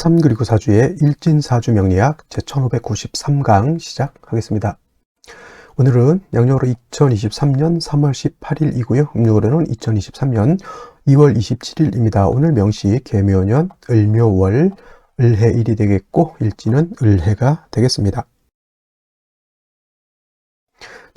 3 그리고 4주의 일진사주 명리학 제1593강 시작하겠습니다. 오늘은 양력으로 2023년 3월 18일이고요. 음력으로는 2023년 2월 27일입니다. 오늘 명시 개묘년 을묘월 을해일이 되겠고 일진은 을해가 되겠습니다.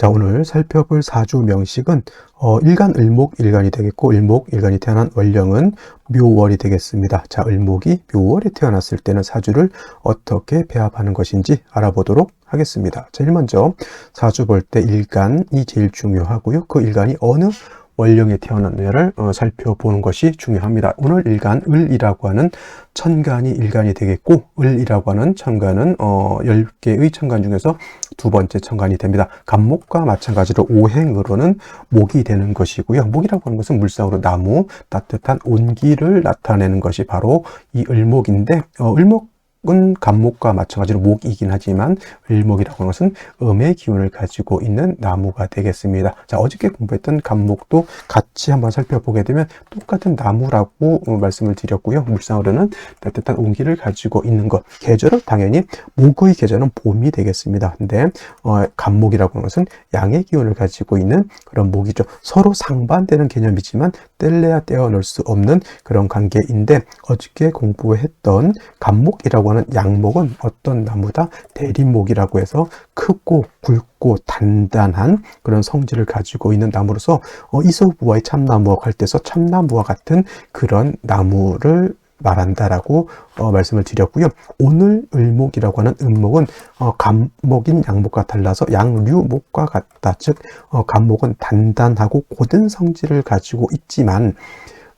자, 오늘 살펴볼 사주 명식은 어, 일간 을목 일간이 되겠고 을목 일간이 태어난 월령은 묘월이 되겠습니다. 자, 을목이 묘월에 태어났을 때는 사주를 어떻게 배합하는 것인지 알아보도록 하겠습니다. 제일 먼저 사주 볼 때 일간이 제일 중요하고요. 그 일간이 어느 원령에 태어났느냐를 어, 살펴보는 것이 중요합니다. 오늘 일간 을이라고 하는 천간이 일간이 되겠고 을이라고 하는 천간은 어, 10개의 천간 중에서 두 번째 천간이 됩니다. 간목과 마찬가지로 오행으로는 목이 되는 것이고요. 목이라고 하는 것은 물상으로 나무, 따뜻한 온기를 나타내는 것이 바로 이 을목인데 어, 을목 은 간목과 마찬가지로 목이긴 하지만 을목이라고 하는 것은 음의 기운을 가지고 있는 나무가 되겠습니다. 자, 어저께 공부했던 간목도 같이 한번 살펴보게 되면 똑같은 나무라고 말씀을 드렸고요. 물상으로는 따뜻한 온기를 가지고 있는 것. 계절은 당연히 목의 계절은 봄이 되겠습니다. 근데 어, 간목이라고 하는 것은 양의 기운을 가지고 있는 그런 목이죠. 서로 상반되는 개념이지만 뗄래야 떼어놓을 수 없는 그런 관계인데 어저께 공부했던 간목이라고 하는 양목은 어떤 나무다? 대림목이라고 해서 크고 굵고 단단한 그런 성질을 가지고 있는 나무로서 어, 이소부와의 참나무와 갈대서 참나무와 같은 그런 나무를 말한다라고 어, 말씀을 드렸고요. 오늘 을목이라고 하는 음목은 어, 간목인 양목과 달라서 양류목과 같다. 즉 어, 간목은 단단하고 고든 성질을 가지고 있지만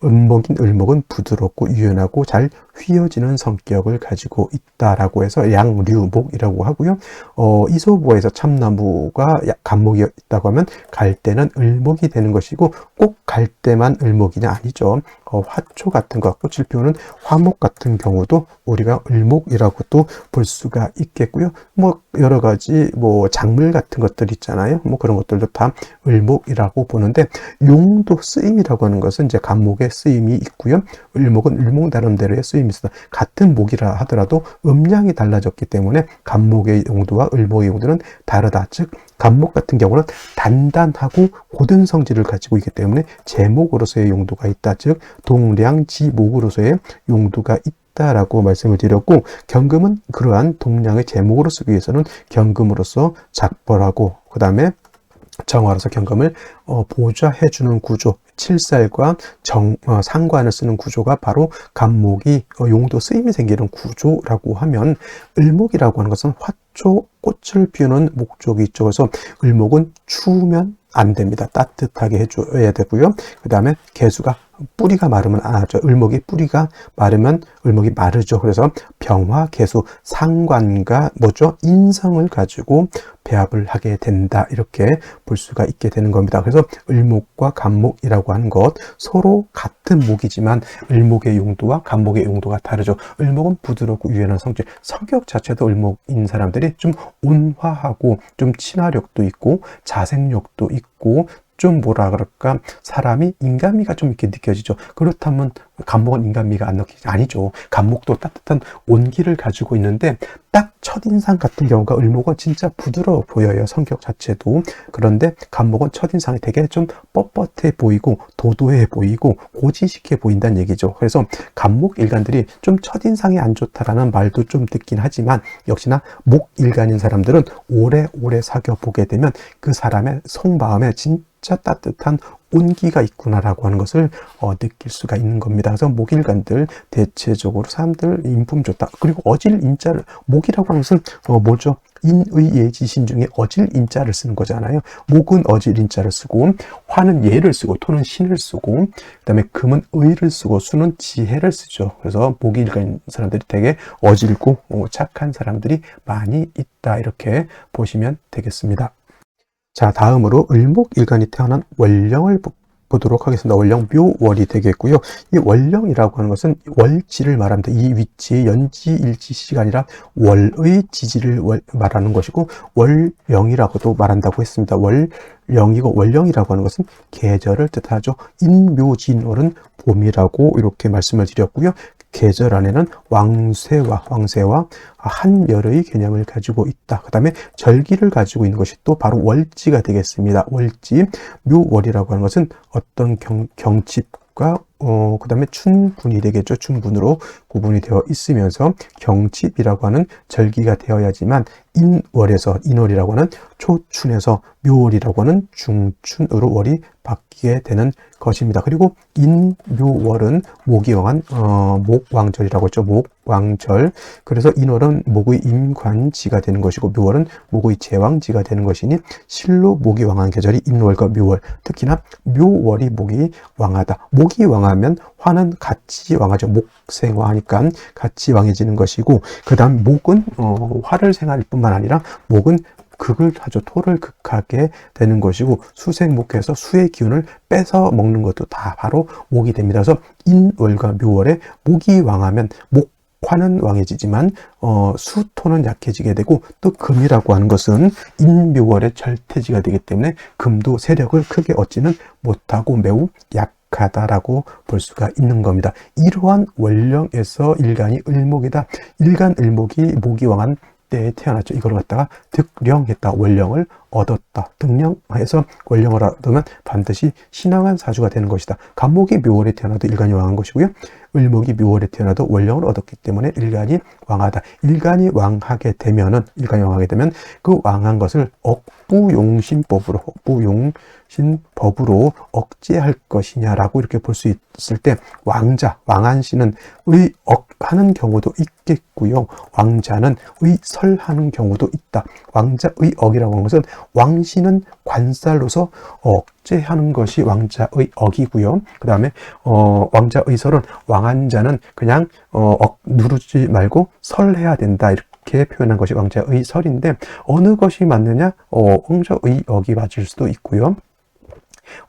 음목인 을목은 부드럽고 유연하고 잘 휘어지는 성격을 가지고 있다라고 해서 양류목이라고 하고요. 어, 이소부에서 참나무가 간목이 있다고 하면 갈대는 을목이 되는 것이고 꼭 갈대만 을목이냐 아니죠. 어, 화초 같은 것, 꽃을 피우는 화목 같은 경우도 우리가 을목이라고도 볼 수가 있겠고요. 뭐 여러 가지 뭐 작물 같은 것들 있잖아요. 뭐 그런 것들도 다 을목이라고 보는데 용도 쓰임이라고 하는 것은 이제 간목의 쓰임이 있고요. 을목은 을목 나름대로의 쓰임 이 있어. 같은 목이라 하더라도 음량이 달라졌기 때문에 간목의 용도와 을목의 용도는 다르다. 즉 간목 같은 경우는 단단하고 고든 성질을 가지고 있기 때문에 제목으로서의 용도가 있다. 즉 동량지목으로서의 용도가 있다. 라고 말씀을 드렸고 경금은 그러한 동량의 제목으로 쓰기 위해서는 경금으로서 작벌하고 그 다음에 정화로서 경금을 어, 보좌해 주는 구조 칠살과 정, 어, 상관을 쓰는 구조가 바로 간목이 어, 용도 쓰임이 생기는 구조라고 하면 을목이라고 하는 것은 화초 꽃을 피우는 목적이 있죠. 그래서 을목은 추우면 안 됩니다. 따뜻하게 해줘야 되고요. 그 다음에 개수가 뿌리가 마르면 안 하죠. 을목이 뿌리가 마르면 을목이 마르죠. 그래서 병화, 개수, 상관과 뭐죠? 인성을 가지고 배합을 하게 된다. 이렇게 볼 수가 있게 되는 겁니다. 그래서 을목과 간목이라고 하는 것 서로 같은 목이지만 을목의 용도와 간목의 용도가 다르죠. 을목은 부드럽고 유연한 성질, 성격 자체도 을목인 사람들이 좀 온화하고 좀 친화력도 있고 자생력도 있고 좀 뭐라 그럴까? 사람이 인간미가 좀 이렇게 느껴지죠. 그렇다면 간목은 인간미가 안 느끼지 아니죠. 간목도 따뜻한 온기를 가지고 있는데 딱 첫인상 같은 경우가 을목은 진짜 부드러워 보여요 성격 자체도. 그런데 간목은 첫인상이 되게 좀 뻣뻣해 보이고 도도해 보이고 고지식해 보인다는 얘기죠. 그래서 간목 일간들이 좀 첫인상이 안 좋다라는 말도 좀 듣긴 하지만 역시나 목 일간인 사람들은 오래오래 사귀어 보게 되면 그 사람의 속마음에 진 진짜 따뜻한 온기가 있구나라고 하는 것을 어, 느낄 수가 있는 겁니다. 그래서 목일간들 대체적으로 사람들 인품 좋다. 그리고 어질 인자를 목이라고 하는 것은 어, 뭐죠? 인의 예지신 중에 어질 인자를 쓰는 거잖아요. 목은 어질 인자를 쓰고 화는 예를 쓰고 토는 신을 쓰고 그다음에 금은 의를 쓰고 수는 지혜를 쓰죠. 그래서 목일간 사람들이 되게 어질고 어, 착한 사람들이 많이 있다 이렇게 보시면 되겠습니다. 자, 다음으로 을목일간이 태어난 월령을 보도록 하겠습니다. 월령 묘월이 되겠고요. 이 월령이라고 하는 것은 월지를 말합니다. 이 위치의 연지 일지시가 아니라 월의 지지를 말하는 것이고 월령이라고도 말한다고 했습니다. 월 원령이고 원령이라고 하는 것은 계절을 뜻하죠. 인묘진월은 봄이라고 이렇게 말씀을 드렸고요. 계절 안에는 왕쇠와 왕쇠와 한열의 개념을 가지고 있다. 그 다음에 절기를 가지고 있는 것이 또 바로 월지가 되겠습니다. 월지, 묘월이라고 하는 것은 어떤 경, 경칩 과 어, 그 다음에 춘분이 되겠죠. 춘분으로 구분이 되어 있으면서 경칩이라고 하는 절기가 되어야지만 인월에서 인월이라고 하는 초춘에서 묘월이라고 하는 중춘으로 월이 바뀌게 되는 것입니다. 그리고 인묘월은 목이 왕한 어, 목왕절이라고 했죠. 목왕절. 그래서 인월은 목의 임관지가 되는 것이고 묘월은 목의 제왕지가 되는 것이니 실로 목이 왕한 계절이 인월과 묘월. 특히나 묘월이 목이 왕하다. 목이 왕하면 화는 같이 왕하죠. 목생화하니까 같이 왕해지는 것이고 그다음 목은 어, 화를 생할 뿐만 아니라 목은 극을 하죠. 토를 극하게 되는 것이고 수생목해서 수의 기운을 뺏어 먹는 것도 다 바로 목이 됩니다. 그래서 인월과 묘월에 목이 왕하면 목 화는 왕해지지만 어, 수토는 약해지게 되고 또 금이라고 하는 것은 인묘월의 절태지가 되기 때문에 금도 세력을 크게 얻지는 못하고 매우 약하다라고 볼 수가 있는 겁니다. 이러한 원령에서 일간이 을목이다. 일간 을목이 목이 왕한 때에 태어났죠. 이걸 갖다가 득령했다. 원령을 얻었다. 득령해서 원령을 얻으면 반드시 신앙한 사주가 되는 것이다. 간목이 묘월에 태어나도 일간이 왕한 것이고요. 을목이 묘월에 태어나도 원령을 얻었기 때문에 일간이 왕하다. 일간이 왕하게 되면은 일간이 왕하게 되면 그 왕한 것을 억 부용신법으로 억부용신법으로 억제할 것이냐라고 이렇게 볼 수 있을 때 왕자 왕한 씨는 의억하는 경우도 있겠고요. 왕자는 의설하는 경우도 있다. 왕자 의 억이라고 하는 것은 왕씨는 관살로서 억제하는 것이 왕자의 억이고요. 그 다음에 어, 왕자의 설은 왕한 자는 그냥 어, 억 누르지 말고 설해야 된다 이렇게 표현한 것이 왕자의 설인데 어느 것이 맞느냐? 어, 왕자의 억이 맞을 수도 있고요.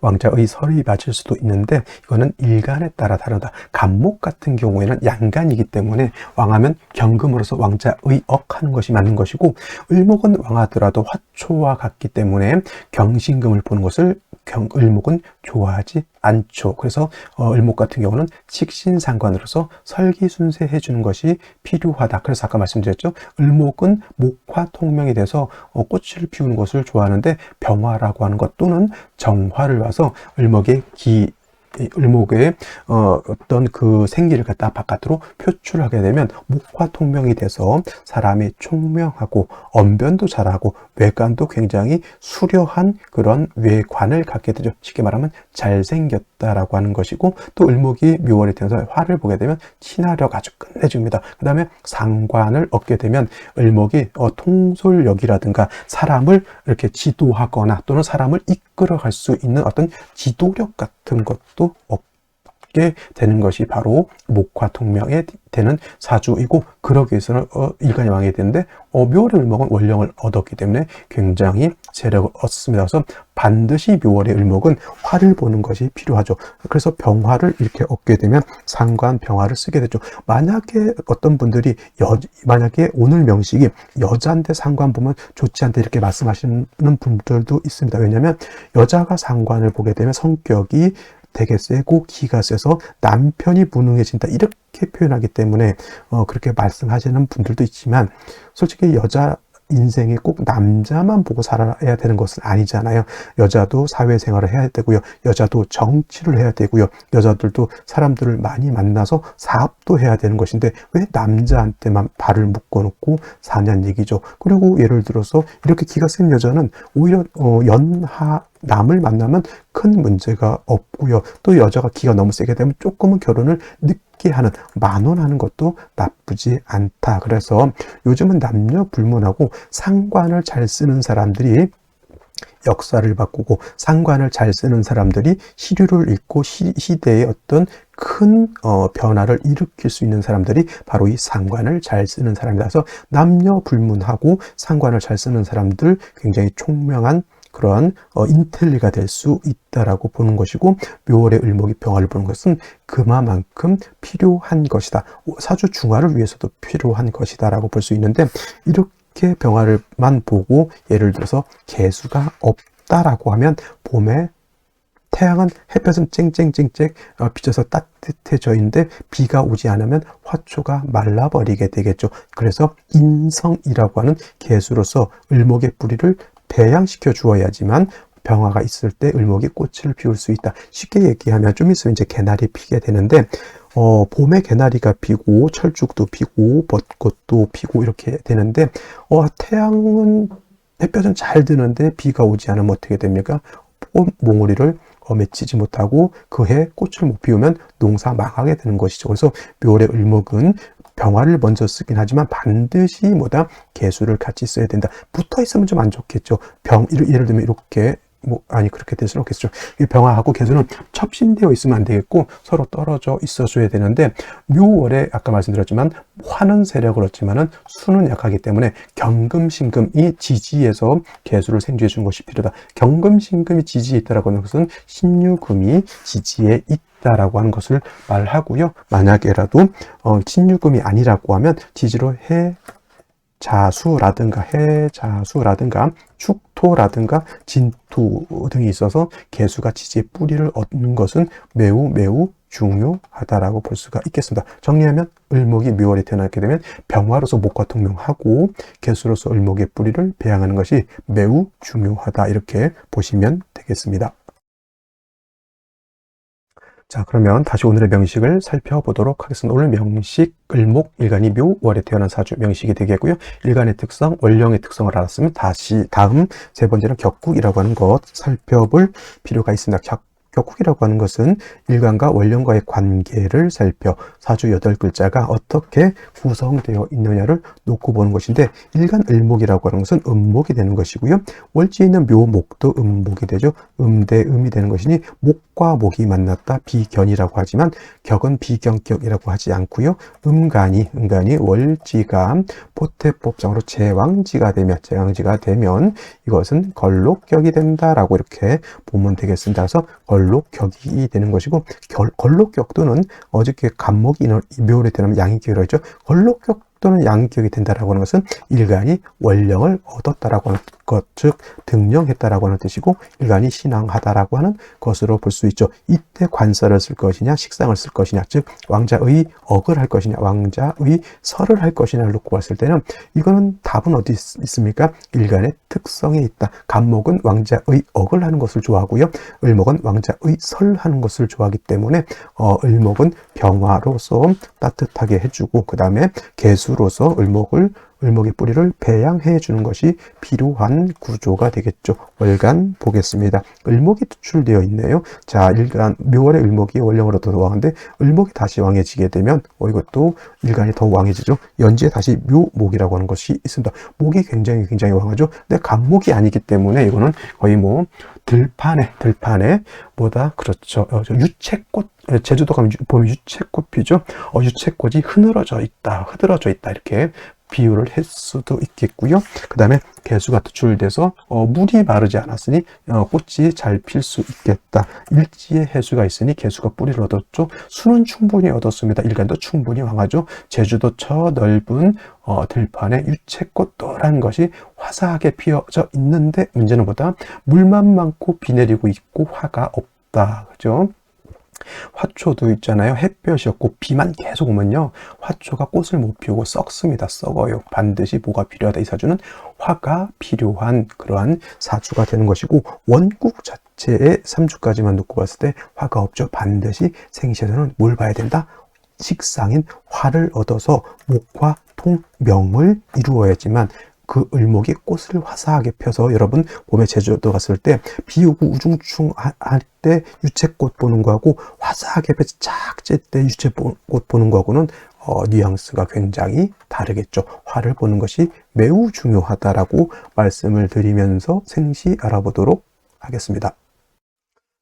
왕자의 설이 맞을 수도 있는데 이거는 일간에 따라 다르다. 간목 같은 경우에는 양간이기 때문에 왕하면 경금으로서 왕자의 억하는 것이 맞는 것이고 을목은 왕하더라도 화초와 같기 때문에 경신금을 보는 것을 경, 을목은 좋아하지 않죠. 그래서 어, 을목 같은 경우는 식신상관으로서 설기순세 해 주는 것이 필요하다. 그래서 아까 말씀드렸죠. 을목은 목화 통명이 돼서 어, 꽃을 피우는 것을 좋아하는데 병화라고 하는 것 또는 정화를 와서 을목의 기 을목의 어, 어떤 그 생기를 갖다 바깥으로 표출하게 되면 목화통명이 돼서 사람이 총명하고 언변도 잘하고 외관도 굉장히 수려한 그런 외관을 갖게 되죠. 쉽게 말하면 잘생겼다라고 하는 것이고 또 을목이 묘월에 태어나서 화를 보게 되면 친화력 아주 끝내줍니다. 그 다음에 상관을 얻게 되면 을목이 어, 통솔력이라든가 사람을 이렇게 지도하거나 또는 사람을 이끌어갈 수 있는 어떤 지도력 같은 것도 없게 되는 것이 바로 목화 통명에 되는 사주이고 그러기 위해서는 어, 일간이 왕이 되는데 어, 묘월의 을목은 원령을 얻었기 때문에 굉장히 세력을 얻습니다. 그래서 반드시 묘월의 을목은 화를 보는 것이 필요하죠. 그래서 병화를 이렇게 얻게 되면 상관 병화를 쓰게 되죠. 만약에 어떤 분들이 여, 만약에 오늘 명식이 여자인데 상관 보면 좋지 않다 이렇게 말씀하시는 분들도 있습니다. 왜냐하면 여자가 상관을 보게 되면 성격이 되게 세고 기가 세서 남편이 무능해진다 이렇게 표현하기 때문에 어, 그렇게 말씀하시는 분들도 있지만 솔직히 여자 인생에 꼭 남자만 보고 살아야 되는 것은 아니잖아요. 여자도 사회생활을 해야 되고요. 여자도 정치를 해야 되고요. 여자들도 사람들을 많이 만나서 사업도 해야 되는 것인데 왜 남자한테만 발을 묶어놓고 사냐는 얘기죠. 그리고 예를 들어서 이렇게 기가 센 여자는 오히려 어, 연하 남을 만나면 큰 문제가 없고요. 또 여자가 기가 너무 세게 되면 조금은 결혼을 늦게 하는 만원하는 것도 나쁘지 않다. 그래서 요즘은 남녀 불문하고 상관을 잘 쓰는 사람들이 역사를 바꾸고 상관을 잘 쓰는 사람들이 시류를 읽고 시, 대의 어떤 큰 어, 변화를 일으킬 수 있는 사람들이 바로 이 상관을 잘 쓰는 사람이라서 남녀 불문하고 상관을 잘 쓰는 사람들 굉장히 총명한 그러한 어, 인텔리가 될 수 있다라고 보는 것이고 묘월의 을목이 병화를 보는 것은 그만큼 필요한 것이다. 사주 중화를 위해서도 필요한 것이다라고 볼 수 있는데 이렇게 병화를만 보고 예를 들어서 개수가 없 춥다라고 하면 봄에 태양은 햇볕은 쨍쨍쨍쨍 어, 비쳐서 따뜻해져 있는데 비가 오지 않으면 화초가 말라버리게 되겠죠. 그래서 인성이라고 하는 개수로서 을목의 뿌리를 배양시켜 주어야지만 병화가 있을 때 을목이 꽃을 피울 수 있다. 쉽게 얘기하면 좀 있으면 이제 개나리 피게 되는데 어, 봄에 개나리가 피고 철쭉도 피고 벚꽃도 피고 이렇게 되는데 어, 태양은 햇볕은 잘 드는데 비가 오지 않으면 어떻게 됩니까? 꽃 몽우리를 어, 맺히지 못하고 그해 꽃을 못 피우면 농사 망하게 되는 것이죠. 그래서 묘월의 을목은 병화를 먼저 쓰긴 하지만 반드시 뭐다 개수를 같이 써야 된다. 붙어 있으면 좀 안 좋겠죠. 병 예를 들면 이렇게 뭐 아니 그렇게 될 수는 없겠죠. 이 병화하고 개수는 첩신되어 있으면 안 되겠고 서로 떨어져 있어줘야 되는데 묘월에 아까 말씀드렸지만 화는 세력을 얻지만은 수는 약하기 때문에 경금신금이 지지에서 개수를 생주해 주는 것이 필요하다. 경금신금이 지지에 있다라고 하는 것은 신유금이 지지에 있다라고 하는 것을 말하고요. 만약에라도 어, 신유금이 아니라고 하면 지지로 해 자수라든가 해자수라든가 축토라든가 진토 등이 있어서 개수가 지지의 뿌리를 얻는 것은 매우 매우 중요하다라고 볼 수가 있겠습니다. 정리하면 을목이 묘월에 태어나게 되면 병화로서 목과 통명하고 개수로서 을목의 뿌리를 배양하는 것이 매우 중요하다 이렇게 보시면 되겠습니다. 자, 그러면 다시 오늘의 명식을 살펴보도록 하겠습니다. 오늘 명식, 을목, 일간이 묘, 월에 태어난 사주 명식이 되겠고요. 일간의 특성, 원령의 특성을 알았으면 다시 다음 세 번째는 격국이라고 하는 것 살펴볼 필요가 있습니다. 격, 격국이라고 하는 것은 일간과 원령과의 관계를 살펴 사주 여덟 글자가 어떻게 구성되어 있느냐를 놓고 보는 것인데 일간 을목이라고 하는 것은 음목이 되는 것이고요. 월지에 있는 묘목도 음목이 되죠. 음대 음이 되는 것이니 목과 목이 만났다 비견이라고 하지만 격은 비견격이라고 하지 않고요. 음간이 음간이 월지가 포태법상으로 제왕지가 되면 제왕지가 되면 이것은 걸록격이 된다라고 이렇게 보면 되겠습니다. 그래서 걸 록격이 되는 것이고 결, 걸록격도는 어저께 간목이 묘를 되면 양인격이라고 했죠. 걸록격 또는 양격이 된다라고 하는 것은 일간이 원령을 얻었다라고 하는 것, 즉 등령했다라고 하는 뜻이고 일간이 신앙하다라고 하는 것으로 볼 수 있죠. 이때 관사를 쓸 것이냐, 식상을 쓸 것이냐, 즉 왕자의 억을 할 것이냐, 왕자의 설을 할 것이냐를 놓고 봤을 때는 이거는 답은 어디 있, 습니까 일간의 특성에 있다. 간목은 왕자의 억을 하는 것을 좋아하고요. 을목은 왕자의 설하는 것을 좋아하기 때문에 어, 을목은 병화로서 따뜻하게 해주고 그 다음에 개수로서 을목을 을목의 뿌리를 배양해 주는 것이 필요한 구조가 되겠죠. 월간 보겠습니다. 을목이 투출되어 있네요. 자, 일간 묘월의 을목이 원령으로 더 왕인데 을목이 다시 왕해지게 되면 어, 이것도 일간이 더 왕해지죠. 연지에 다시 묘목이라고 하는 것이 있습니다. 목이 굉장히 굉장히 왕하죠. 근데 간목이 아니기 때문에 이거는 거의 뭐 들판에 들판에 뭐다 그렇죠. 어, 유채꽃 제주도 가면 보면 유채꽃 피죠. 어, 유채꽃이 흐느러져 있다, 흐드러져 있다 이렇게 비유를 할 수도 있겠고요. 그 다음에 개수가 투출돼서 어, 물이 마르지 않았으니 어, 꽃이 잘 필 수 있겠다. 일지에 해수가 있으니 개수가 뿌리를 얻었죠. 수는 충분히 얻었습니다. 일간도 충분히 왕하죠. 제주도 저 넓은 어, 들판에 유채꽃 노란 것이 화사하게 피어져 있는데 문제는 뭐다? 물만 많고 비 내리고 있고 화가 없다. 그죠? 화초도 있잖아요. 햇볕이 없고 비만 계속 오면요. 화초가 꽃을 못 피우고 썩습니다. 썩어요. 반드시 뭐가 필요하다. 이 사주는 화가 필요한 그러한 사주가 되는 것이고 원국 자체의 3주까지만 놓고 봤을 때 화가 없죠. 반드시 생시에서는 뭘 봐야 된다? 식상인 화를 얻어서 목화 통명을 이루어야지만 그 을목이 꽃을 화사하게 펴서 여러분 봄에 제주도 갔을 때 비 오고 우중충 할 때 유채꽃 보는 거하고 화사하게 햇볕이 쫙찔때 유채꽃 보는 거하고는 어, 뉘앙스가 굉장히 다르겠죠. 화를 보는 것이 매우 중요하다라고 말씀을 드리면서 생시 알아보도록 하겠습니다.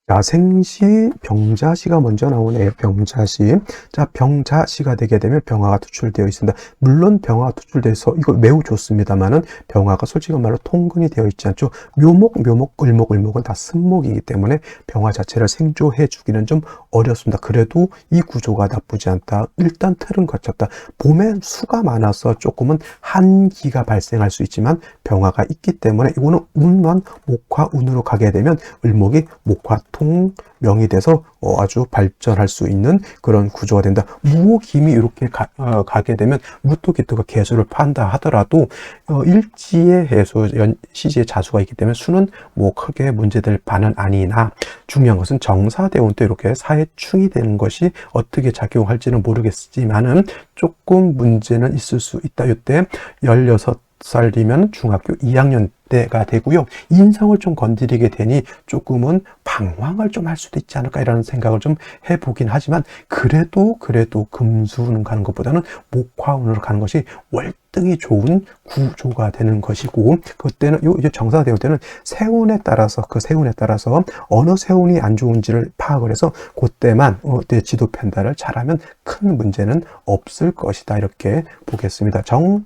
자, 생시, 병자시가 먼저 나오네요. 병자시. 자, 병자시가 되게 되면 병화가 투출되어 있습니다. 물론 병화가 투출돼서 이거 매우 좋습니다만은 병화가 솔직한 말로 통근이 되어 있지 않죠. 묘목, 묘목, 을목, 을목은 다 승목이기 때문에 병화 자체를 생조해 주기는 좀 어렵습니다. 그래도 이 구조가 나쁘지 않다. 일단 틀은 거쳤다. 봄에 수가 많아서 조금은 한기가 발생할 수 있지만 병화가 있기 때문에 이거는 운만 목화 운으로 가게 되면 을목이 목화 통명이 돼서 어, 아주 발전할 수 있는 그런 구조가 된다. 무호 김이 이렇게 가, 어, 게 되면 무토기토가 개수를 판다 하더라도 어, 일지의 해수, 연, 시지의 자수가 있기 때문에 수는 뭐 크게 문제될 바는 아니나 중요한 것은 정사대원 때 이렇게 사회충이 되는 것이 어떻게 작용할지는 모르겠지만은 조금 문제는 있을 수 있다. 이때 16 살이면 중학교 2학년 때가 되고요. 인성을 좀 건드리게 되니 조금은 방황을 좀 할 수도 있지 않을까 이라는 생각을 좀 해보긴 하지만 그래도 그래도 금수는 가는 것보다는 목화운으로 가는 것이 월등히 좋은 구조가 되는 것이고 그때는 요 이제 정사대원 때는 세운에 따라서 그 세운에 따라서 어느 세운이 안 좋은지를 파악을 해서 그때만 어, 때 지도 편달을 잘하면 큰 문제는 없을 것이다 이렇게 보겠습니다. 정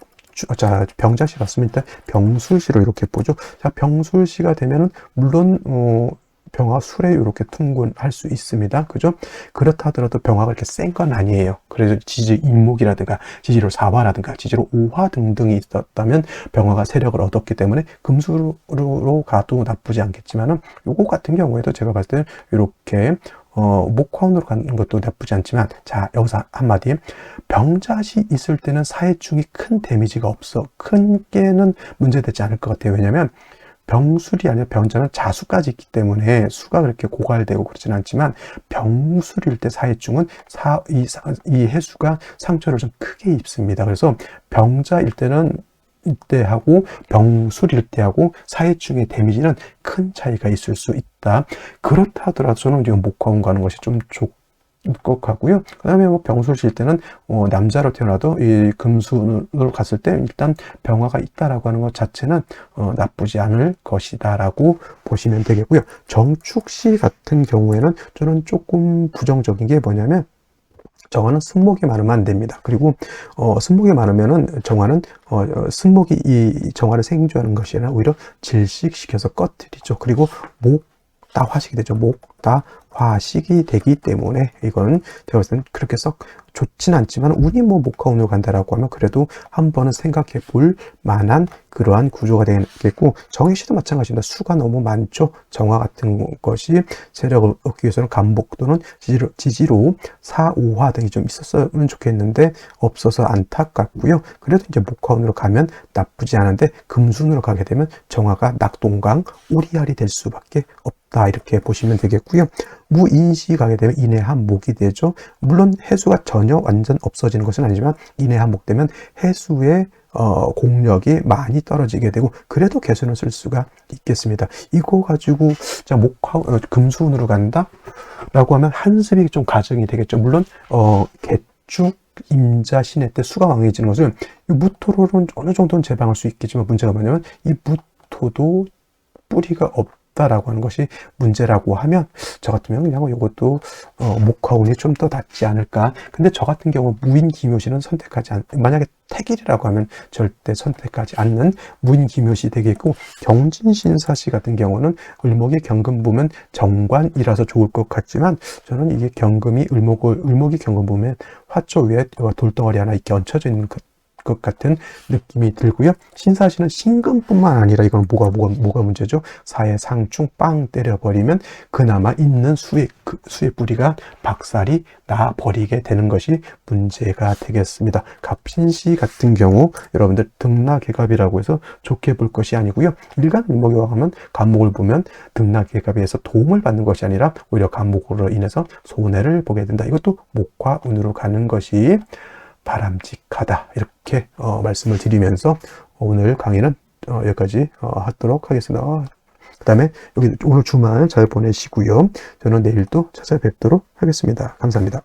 자, 병자시 같습니다. 병술시로 이렇게 보죠. 자, 병술시가 되면은, 물론, 어, 병화 술에 이렇게 퉁근할 수 있습니다. 그죠? 그렇다 하더라도 병화가 이렇게 센 건 아니에요. 그래서 지지 인목이라든가 지지로 사화라든가 지지로 오화 등등이 있었다면 병화가 세력을 얻었기 때문에 금수로 가도 나쁘지 않겠지만은 요거 같은 경우에도 제가 봤을 때는 이렇게 어, 목화운으로 가는 것도 나쁘지 않지만 자 여기서 한마디. 병자시 있을 때는 사회충이 큰 데미지가 없어. 큰 깨는 문제되지 않을 것 같아요. 왜냐면 병술이 아니라 병자는 자수까지 있기 때문에 수가 그렇게 고갈되고 그러진 않지만 병술일 때 사회충은 사, 이, 이 해수가 상처를 좀 크게 입습니다. 그래서 병자일 때는 때하고 병술일 때하고 사회충의 데미지는 큰 차이가 있을 수 있다. 그렇다 하더라도 저는 지금 목화운 가는 것이 좀 좋. 것 같고요. 그 다음에 뭐 병술 실 때는 어, 남자로 태어나도 이 금수로 갔을 때 일단 병화가 있다라고 하는 것 자체는 어, 나쁘지 않을 것이다라고 보시면 되겠고요. 정축시 같은 경우에는 저는 조금 부정적인 게 뭐냐면 정화는 승목이 많으면 안 됩니다. 그리고 어, 승목이 많으면은 정화는 어, 어, 승목이 이 정화를 생조하는 것이 아니라 오히려 질식시켜서 꺼뜨리죠. 그리고 목 다 화식이 되죠. 목 다 화식이 되기 때문에 이건 제가 봤을 때는 그렇게 썩 좋진 않지만 운이 뭐 목화운으로 간다라고 하면 그래도 한 번은 생각해 볼 만한 그러한 구조가 되겠고 정의시도 마찬가지입니다. 수가 너무 많죠. 정화 같은 것이 세력을 얻기 위해서는 간복 또는 지지로, 지지로 4, 5화 등이 좀 있었으면 좋겠는데 없어서 안타깝고요. 그래도 이제 목화운으로 가면 나쁘지 않은데 금순으로 가게 되면 정화가 낙동강 오리알이 될 수밖에 없다 이렇게 보시면 되겠고요. 무인시 가게 되면 인해한 목이 되죠. 물론 해수가 전혀 완전 없어지는 것은 아니지만 인해한 목 되면 해수의 어, 공력이 많이 떨어지게 되고 그래도 개수는 쓸 수가 있겠습니다. 이거 가지고 자 목화 어, 금수운으로 간다 라고 하면 한습이 좀 가정이 되겠죠. 물론 어, 개축 임자 신해 때 수가 왕해지는 것은 무토로는 어느 정도는 제방할 수 있겠지만 문제가 뭐냐면 이 무토도 뿌리가 없 없다라고 하는 것이 문제라고 하면 저 같으면 그냥 이것도 어, 목화운이 좀 더 낫지 않을까. 근데 저 같은 경우 무인 기묘시는 선택하지 않. 만약에 택일이라고 하면 절대 선택하지 않는 무인 기묘시 되겠고 경진신사시 같은 경우는 을목이 경금 보면 정관이라서 좋을 것 같지만 저는 이게 경금이 을목을 을목이 경금 보면 화초 위에 돌덩어리 하나 이렇게 얹혀져 있는 그 것 같은 느낌이 들고요. 신사시는 신금뿐만 아니라 이건 뭐가 뭐가 뭐가 문제죠? 사회 상충 빵 때려버리면 그나마 있는 수의 그 수의 뿌리가 박살이 나 버리게 되는 것이 문제가 되겠습니다. 갑신시 같은 경우 여러분들 등락개갑이라고 해서 좋게 볼 것이 아니고요. 일간 일목이 하면 간목을 보면 등락개갑에서 도움을 받는 것이 아니라 오히려 간목으로 인해서 손해를 보게 된다. 이것도 목화 운으로 가는 것이 바람직하다. 이렇게 어, 말씀을 드리면서 오늘 강의는 어, 여기까지 어, 하도록 하겠습니다. 그 다음에 여기 오늘 주말 잘 보내시고요. 저는 내일 또 찾아뵙도록 하겠습니다. 감사합니다.